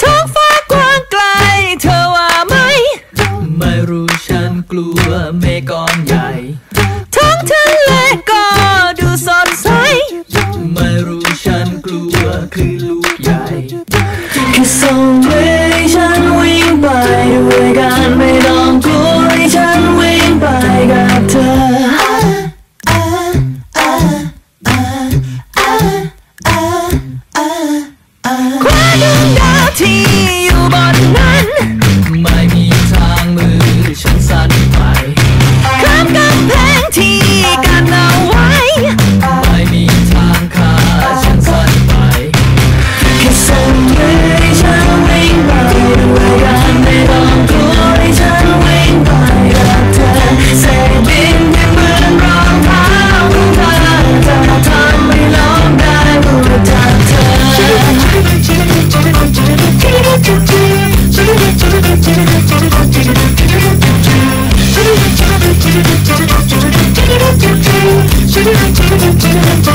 ท้องฟ้ากว้างไกล เธอว่าไหม ไม่รู้ฉันกลัวเมฆก้อนใหญ่ ท้องทะเลก็ดูสดใส ไม่รู้ฉันกลัวคลื่นลูกใหญ่ Cause ส่งให้ฉัน Should you